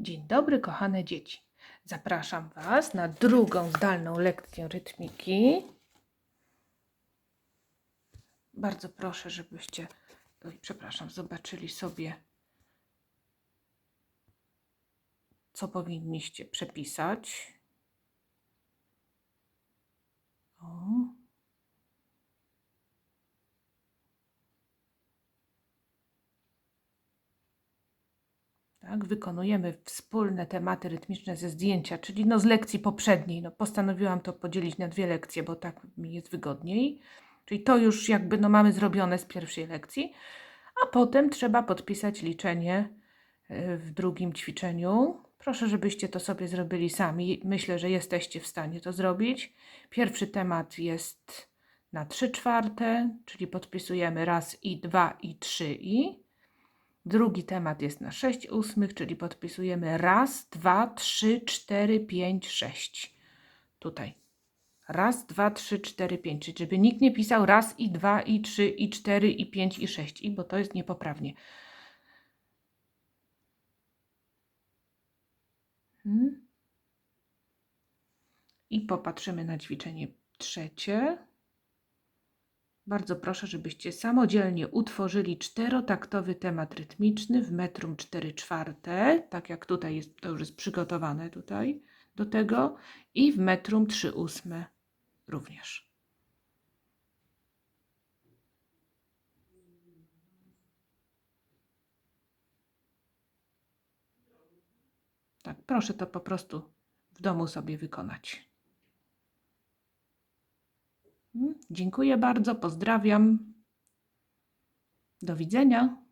Dzień dobry, kochane dzieci. Zapraszam Was na drugą zdalną lekcję rytmiki. Bardzo proszę, żebyście, oj, przepraszam, zobaczyli sobie, co powinniście przepisać. Tak, wykonujemy wspólne tematy rytmiczne ze zdjęcia, czyli no z lekcji poprzedniej. No, postanowiłam to podzielić na dwie lekcje, bo tak mi jest wygodniej. Czyli to już jakby no mamy zrobione z pierwszej lekcji, a potem trzeba podpisać liczenie y, w drugim ćwiczeniu. Proszę, żebyście to sobie zrobili sami. Myślę, że jesteście w stanie to zrobić. Pierwszy temat jest na 3 czwarte, czyli podpisujemy raz i dwa i trzy i. Drugi temat jest na 6 ósmych, czyli podpisujemy raz, dwa, trzy, cztery, pięć, sześć. Tutaj. Raz, dwa, trzy, cztery, pięć. Czyli żeby nikt nie pisał raz i dwa i trzy i cztery i pięć i sześć. I bo to jest niepoprawnie. Hmm. I popatrzymy na ćwiczenie trzecie. Bardzo proszę, żebyście samodzielnie utworzyli czterotaktowy temat rytmiczny w metrum 4 czwarte, tak jak tutaj jest, to już jest przygotowane tutaj do tego, i w metrum 3 ósme również. Tak, proszę to po prostu w domu sobie wykonać. Dziękuję bardzo, pozdrawiam. Do widzenia.